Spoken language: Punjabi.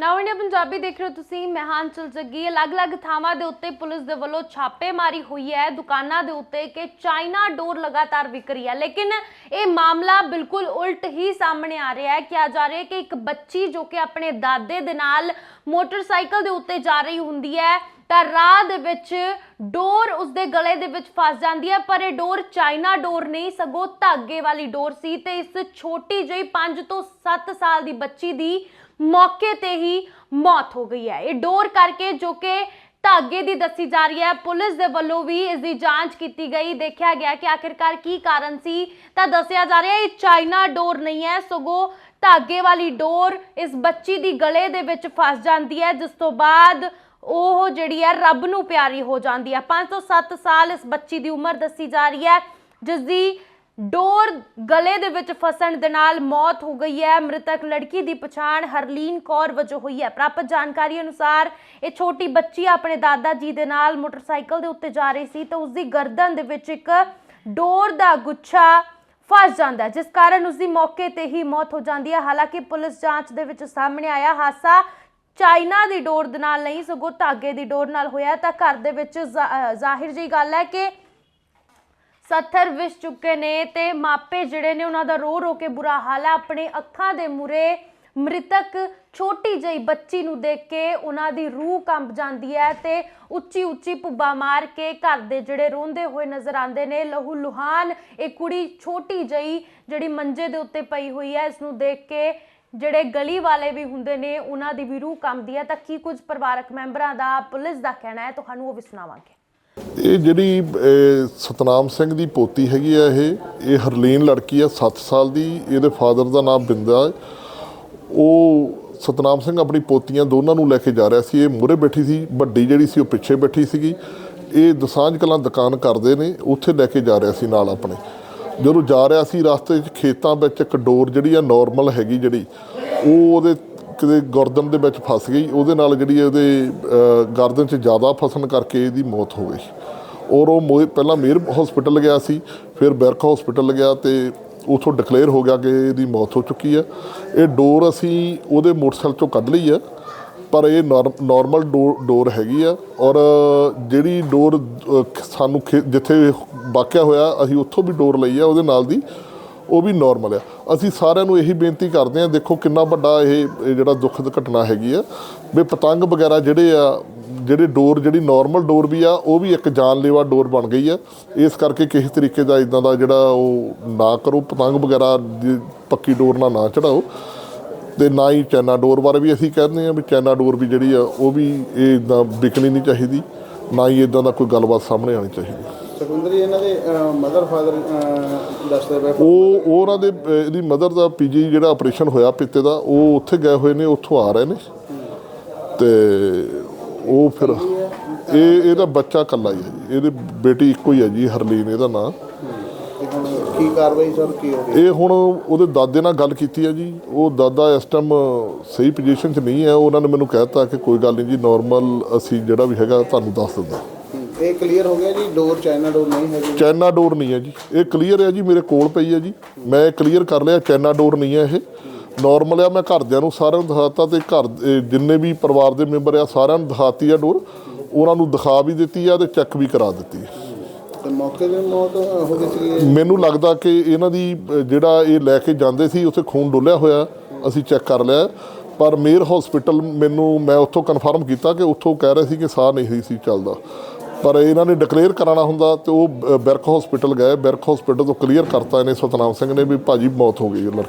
ਨਾਓ ਪੰਜਾਬੀ ਦੇਖ ਰਹੇ ਹੋ ਤੁਸੀਂ ਮੈਂ ਜੱਗੀ ਅਲੱਗ-ਅਲੱਗ ਥਾਵਾਂ ਦੇ ਉੱਤੇ ਪੁਲਿਸ ਦੇ ਵੱਲੋਂ ਛਾਪੇਮਾਰੀ ਹੋਈ ਹੈ ਦੁਕਾਨਾਂ ਦੇ ਉੱਤੇ ਕਿ ਚਾਈਨਾ ਡੋਰ ਲਗਾਤਾਰ ਵਿਕ ਰਹੀ ਹੈ ਲੇਕਿਨ ਇਹ ਮਾਮਲਾ ਬਿਲਕੁਲ ਉਲਟ ਹੀ ਸਾਹਮਣੇ ਆ ਰਿਹਾ ਹੈ ਕਿਹਾ ਜਾ ਰਿਹਾ ਕਿ ਇੱਕ ਬੱਚੀ ਜੋ ਕਿ ਆਪਣੇ ਦਾਦੇ ਦੇ ਨਾਲ ਮੋਟਰਸਾਈਕਲ ਦੇ ਉੱਤੇ ਜਾ ਰਹੀ ਹੁੰਦੀ ਹੈ ਤਾਂ ਰਾਹ ਦੇ ਵਿੱਚ ਡੋਰ ਉਸਦੇ ਗਲੇ ਦੇ ਵਿੱਚ ਫਸ ਜਾਂਦੀ ਹੈ, ਪਰ ਇਹ ਡੋਰ ਚਾਈਨਾ ਡੋਰ ਨਹੀਂ, ਸਗੋਂ ਧਾਗੇ ਵਾਲੀ ਡੋਰ ਸੀ ਤੇ ਇਸ ਛੋਟੀ ਜਿਹੀ 5 ਤੋਂ 7 ਸਾਲ ਦੀ ਬੱਚੀ ਦੀ ਮੌਕੇ ਤੇ ਹੀ ਮੌਤ ਹੋ ਗਈ ਹੈ। ਇਹ ਡੋਰ ਕਰਕੇ ਜੋ ਕਿ ਧਾਗੇ ਦੀ ਦੱਸੀ ਜਾ ਰਹੀ ਹੈ, ਪੁਲਿਸ ਦੇ ਵੱਲੋਂ ਵੀ ਇਸ ਦੀ ਜਾਂਚ ਕੀਤੀ ਗਈ। ਦੇਖਿਆ ਗਿਆ ਕਿ ਆਖਿਰਕਾਰ ਕੀ ਕਾਰਨ ਸੀ, ਤਾਂ ਦੱਸਿਆ ਜਾ ਰਿਹਾ ਇਹ ਚਾਈਨਾ ਡੋਰ ਨਹੀਂ ਹੈ, ਸਗੋਂ ਧਾਗੇ ਵਾਲੀ ਡੋਰ ਇਸ ਬੱਚੀ ਦੀ ਗਲੇ ਦੇ ਵਿੱਚ ਫਸ ਜਾਂਦੀ ਹੈ, ਜਿਸ ਤੋਂ ਬਾਅਦ ਉਹ ਜਿਹੜੀ ਹੈ ਰੱਬ ਨੂੰ ਪਿਆਰੀ ਹੋ ਜਾਂਦੀ ਹੈ। 5 ਤੋਂ 7 ਸਾਲ ਇਸ ਬੱਚੀ ਦੀ ਉਮਰ ਦੱਸੀ ਜਾ ਰਹੀ ਹੈ। ਜਿਸ ਦੀ ਡੋਰ ਗਲੇ ਦੇ ਵਿੱਚ ਫਸਣ ਦੇ ਨਾਲ ਮੌਤ ਹੋ ਗਈ ਹੈ। ਮ੍ਰਿਤਕ ਲੜਕੀ ਦੀ ਪਛਾਣ ਹਰਲੀਨ ਕੌਰ ਵਜੋਂ ਹੋਈ ਹੈ। ਪ੍ਰਾਪਤ ਜਾਣਕਾਰੀ ਅਨੁਸਾਰ ਇਹ ਛੋਟੀ ਬੱਚੀ ਆਪਣੇ ਦਾਦਾ ਜੀ ਦੇ ਨਾਲ ਮੋਟਰਸਾਈਕਲ ਦੇ ਉੱਤੇ ਜਾ ਰਹੀ ਸੀ ਤਾਂ ਉਸ ਦੀ ਗਰਦਨ ਦੇ ਵਿੱਚ ਇੱਕ ਡੋਰ ਦਾ ਗੁੱਛਾ ਫਸ ਜਾਂਦਾ ਜਿਸ ਕਾਰਨ ਉਸ ਦੀ ਮੌਕੇ ਤੇ ਹੀ ਮੌਤ ਹੋ ਜਾਂਦੀ ਹੈ। ਹਾਲਾਂਕਿ ਪੁਲਿਸ ਜਾਂਚ ਦੇ ਵਿੱਚ ਸਾਹਮਣੇ ਆਇਆ ਹਾਦਸਾ ਚਾਈਨਾ ਦੀ ਡੋਰ ਦੇ ਨਾਲ ਨਹੀਂ, ਸਗੋਂ ਧਾਗੇ ਦੀ ਡੋਰ ਨਾਲ ਹੋਇਆ ਤਾਂ ਘਰ ਦੇ ਵਿੱਚ ਜ਼ਾਹਿਰ ਜੀ ਗੱਲ ਹੈ ਕਿ ਸੱਥਰ ਵਿਸ ਚੁੱਕੇ ਨੇ ਤੇ ਮਾਪੇ ਜਿਹੜੇ ਨੇ ਉਹਨਾਂ ਦਾ ਰੋ ਰੋ ਕੇ ਬੁਰਾ ਹਾਲ ਹੈ। ਆਪਣੇ ਅੱਖਾਂ ਦੇ ਮੂਰੇ ਮ੍ਰਿਤਕ ਛੋਟੀ ਜਿਹੀ ਬੱਚੀ ਨੂੰ ਦੇਖ ਕੇ ਉਹਨਾਂ ਦੀ ਰੂਹ ਕੰਬ ਜਾਂਦੀ ਹੈ ਤੇ ਉੱਚੀ ਉੱਚੀ ਭੁੱਬਾ ਮਾਰ ਕੇ ਘਰ ਦੇ ਜਿਹੜੇ ਰੋਂਦੇ ਹੋਏ ਨਜ਼ਰ ਆਉਂਦੇ ਨੇ, ਲਹੂ ਲੁਹਾਨ, ਇਹ ਕੁੜੀ ਛੋਟੀ ਜਿਹੀ ਜਿਹੜੀ ਮੰਜੇ ਦੇ ਉੱਤੇ ਪਈ ਹੋਈ ਹੈ, ਇਸ ਨੂੰ ਦੇਖ ਕੇ ਜਿਹੜੇ ਗਲੀ ਵਾਲੇ ਵੀ ਹੁੰਦੇ ਨੇ, ਉਹਨਾਂ ਦੀ ਵੀ ਰੂਹ ਕੰਬਦੀ ਹੈ। ਤਾਂ ਕੀ ਕੁਝ ਪਰਿਵਾਰਕ ਮੈਂਬਰਾਂ ਦਾ, ਪੁਲਿਸ ਦਾ ਕਹਿਣਾ ਹੈ? ਤੁਹਾਨੂੰ ਉਹ ਵੀ ਸੁਣਾਵਾਂਗੇ। ਇਹ ਜਿਹੜੀ ਸਤਨਾਮ ਸਿੰਘ ਦੀ ਪੋਤੀ ਹੈਗੀ ਆ ਇਹ ਇਹ ਹਰਲੀਨ ਲੜਕੀ ਆ 7 ਸਾਲ ਦੀ। ਇਹਦੇ ਫਾਦਰ ਦਾ ਨਾਮ ਬਿੰਦਾ ਹੈ। ਉਹ ਸਤਨਾਮ ਸਿੰਘ ਆਪਣੀ ਪੋਤੀਆਂ ਦੋਨਾਂ ਨੂੰ ਲੈ ਕੇ ਜਾ ਰਿਹਾ ਸੀ। ਇਹ ਮੂਹਰੇ ਬੈਠੀ ਸੀ, ਵੱਡੀ ਜਿਹੜੀ ਸੀ ਉਹ ਪਿੱਛੇ ਬੈਠੀ ਸੀਗੀ। ਇਹ ਦਸਾਂਝ ਕਲਾਂ ਦੁਕਾਨ ਕਰਦੇ ਨੇ, ਉੱਥੇ ਲੈ ਕੇ ਜਾ ਰਿਹਾ ਸੀ ਨਾਲ ਆਪਣੇ। ਜਦੋਂ ਜਾ ਰਿਹਾ ਸੀ ਰਸਤੇ 'ਚ ਖੇਤਾਂ ਵਿੱਚ ਇੱਕ ਡੋਰ ਜਿਹੜੀ ਆ ਨਾਰਮਲ ਹੈਗੀ ਜਿਹੜੀ, ਉਹ ਉਹਦੇ ਕਿਤੇ ਗਰਦਨ ਦੇ ਵਿੱਚ ਫਸ ਗਈ। ਉਹਦੇ ਨਾਲ ਜਿਹੜੀ ਉਹਦੇ ਗਰਦਨ 'ਚ ਜ਼ਿਆਦਾ ਫਸਣ ਕਰਕੇ ਇਹਦੀ ਮੌਤ ਹੋ ਗਈ। ਔਰ ਉਹ ਮੋਏ ਪਹਿਲਾਂ ਮੇਰ ਹਸਪੀਟਲ ਗਿਆ ਸੀ, ਫਿਰ ਬਰਕ ਹਸਪੀਟਲ ਗਿਆ ਤੇ ਉਥੋਂ ਡਿਕਲੇਅਰ ਹੋ ਗਿਆ ਕਿ ਇਹਦੀ ਮੌਤ ਹੋ ਚੁੱਕੀ ਆ। ਇਹ ਡੋਰ ਅਸੀਂ ਉਹਦੇ ਮੋਟਰਸਾਈਕਲ ਚੋਂ ਕੱਢ ਲਈ ਆ। ਪਰ ਇਹ ਨਾਰਮਲ ਡੋਰ ਹੈਗੀ ਆ ਔਰ ਜਿਹੜੀ ਡੋਰ ਸਾਨੂੰ ਖੇ- ਜਿੱਥੇ ਵਾਕਿਆ ਹੋਇਆ, ਅਸੀਂ ਉੱਥੋਂ ਵੀ ਡੋਰ ਲਈ ਆ, ਉਹਦੇ ਨਾਲ ਦੀ ਉਹ ਵੀ ਨਾਰਮਲ ਆ। ਅਸੀਂ ਸਾਰਿਆਂ ਨੂੰ ਇਹੀ ਬੇਨਤੀ ਕਰਦੇ ਆ, ਦੇਖੋ ਕਿੰਨਾ ਵੱਡਾ ਇਹ ਇਹ ਜਿਹੜਾ ਦੁਖਦ ਘਟਨਾ ਹੈਗੀ ਆ। ਵੀ ਪਤੰਗ ਵਗੈਰਾ ਜਿਹੜੇ ਆ, ਜਿਹੜੇ ਡੋਰ ਜਿਹੜੀ ਨਾਰਮਲ ਡੋਰ ਵੀ ਆ, ਉਹ ਵੀ ਇੱਕ ਜਾਨਲੇਵਾ ਡੋਰ ਬਣ ਗਈ ਆ। ਇਸ ਕਰਕੇ ਕਿਸੇ ਤਰੀਕੇ ਦਾ ਇਦਾਂ ਦਾ ਜਿਹੜਾ ਉਹ ਨਾ ਕਰੋ, ਪਤੰਗ ਵਗੈਰਾ ਦੀ ਪੱਕੀ ਡੋਰ ਨਾਲ ਨਾ ਚੜਾਓ। ਤੇ ਨਾ ਹੀ ਚਾਈਨਾ ਡੋਰ ਬਾਰੇ ਵੀ ਅਸੀਂ ਕਹਿੰਦੇ ਆ ਵੀ ਚਾਈਨਾ ਡੋਰ ਵੀ ਜਿਹੜੀ ਆ ਉਹ ਵੀ ਇਹ ਇਦਾਂ ਵਿਕਣੀ ਨਹੀਂ ਚਾਹੀਦੀ ਨਾ ਹੀ ਇਦਾਂ ਦਾ ਕੋਈ ਗੱਲਬਾਤ ਸਾਹਮਣੇ ਆਣੀ ਚਾਹੀਦੀ। ਸੁਖਵਿੰਦਰ ਜੀ ਇਹਨਾਂ ਦੇ ਮਦਰ ਫਾਦਰ ਦੱਸਦੇ ਪਏ ਉਹ ਉਹ ਉਹਨਾਂ ਦੇ ਇਹਦੀ ਮਦਰ ਦਾ ਪੀਜੀ ਜਿਹੜਾ ਆਪਰੇਸ਼ਨ ਹੋਇਆ ਪਿੱਤੇ ਦਾ ਉਹ ਉੱਥੇ ਗਏ ਹੋਏ ਨੇ ਉੱਥੋਂ ਆ ਰਹੇ ਨੇ। ਤੇ ਉਹ ਫਿਰ ਇਹ ਇਹਦਾ ਬੱਚਾ ਇਕੱਲਾ ਹੀ ਹੈ ਜੀ ਇਹਦੀ ਬੇਟੀ ਇੱਕੋ ਹੀ ਹੈ ਜੀ ਹਰਲੀਨ ਇਹਦਾ ਨਾਂ। ਤੇ ਹੁਣ ਕੀ ਕਾਰਵਾਈ ਸਰ ਕੀ ਹੋ ਰਹੀ ਇਹ ਹੁਣ ਉਹਦੇ ਦਾਦੇ ਨਾਲ ਗੱਲ ਕੀਤੀ ਹੈ ਜੀ। ਉਹ ਦਾਦਾ ਇਸ ਟਾਈਮ ਸਹੀ ਪੋਜੀਸ਼ਨ 'ਚ ਨਹੀਂ ਹੈ। ਉਹਨਾਂ ਨੇ ਮੈਨੂੰ ਕਹਿਤਾ ਕਿ ਕੋਈ ਗੱਲ ਨਹੀਂ ਜੀ ਨਾਰਮਲ ਅਸੀਂ ਜਿਹੜਾ ਵੀ ਹੈਗਾ ਤੁਹਾਨੂੰ ਦੱਸ ਦਿੰਦਾ ਹੈ। ਇਹ ਕਲੀਅਰ ਹੋ ਗਿਆ ਜੀ ਡੋਰ ਚਾਈਨਾ ਡੋਰ ਨਹੀਂ ਹੈਗੀ ਚਾਈਨਾ ਡੋਰ ਨਹੀਂ ਹੈ ਜੀ। ਇਹ ਕਲੀਅਰ ਹੈ ਜੀ ਮੇਰੇ ਕੋਲ ਪਈ ਹੈ ਜੀ। ਮੈਂ ਕਲੀਅਰ ਕਰ ਲਿਆ ਚਾਈਨਾ ਡੋਰ ਨਹੀਂ ਹੈ ਇਹ। ਨਾਰਮਲ ਆ ਮੈਂ ਘਰਦਿਆਂ ਨੂੰ ਸਾਰਿਆਂ ਨੂੰ ਦਿਖਾਤਾ ਤੇ ਘਰ ਇਹ ਜਿੰਨੇ ਵੀ ਪਰਿਵਾਰ ਦੇ ਮੈਂਬਰ ਆ ਸਾਰਿਆਂ ਨੂੰ ਦਿਖਾਤੀ ਆ ਡੋਰ ਉਹਨਾਂ ਨੂੰ ਦਿਖਾ ਵੀ ਦਿੱਤੀ ਆ ਤੇ ਚੈੱਕ ਵੀ ਕਰਾ ਦਿੱਤੀ ਹੈ ਤੇ ਮੌਕੇ ਤੇ ਮੌਤ ਹੋ ਗਈ ਸੀ ਮੈਨੂੰ ਲੱਗਦਾ ਕਿ ਇਹਨਾਂ ਦੀ ਜਿਹੜਾ ਇਹ ਲੈ ਕੇ ਜਾਂਦੇ ਸੀ, ਉੱਥੇ ਖੂਨ ਡੁੱਲਿਆ ਹੋਇਆ, ਅਸੀਂ ਚੈੱਕ ਕਰ ਲਿਆ। ਪਰ ਮੇਰ ਹਸਪੀਟਲ ਮੈਨੂੰ, ਮੈਂ ਉੱਥੋਂ ਕਨਫਰਮ ਕੀਤਾ ਕਿ ਉੱਥੋਂ ਕਹਿ ਰਹੇ ਸੀ ਕਿ ਸਾਹ ਨਹੀਂ ਸੀ ਚੱਲਦਾ। ਪਰ ਇਹਨਾਂ ਨੇ ਡਿਕਲੇਅਰ ਕਰਾਉਣਾ ਹੁੰਦਾ ਤੇ ਉਹ ਬਿਰਕ ਹਸਪੀਟਲ ਗਏ। ਬਿਰਕ ਹਸਪੀਟਲ ਤੋਂ ਕਲੀਅਰ ਕਰਤਾ ਇਹਨੇ, ਸਤਨਾਮ ਸਿੰਘ ਨੇ ਵੀ ਭਾਜੀ ਮੌਤ ਹੋ ਗਈ ਹੈ ਲੜਕੀ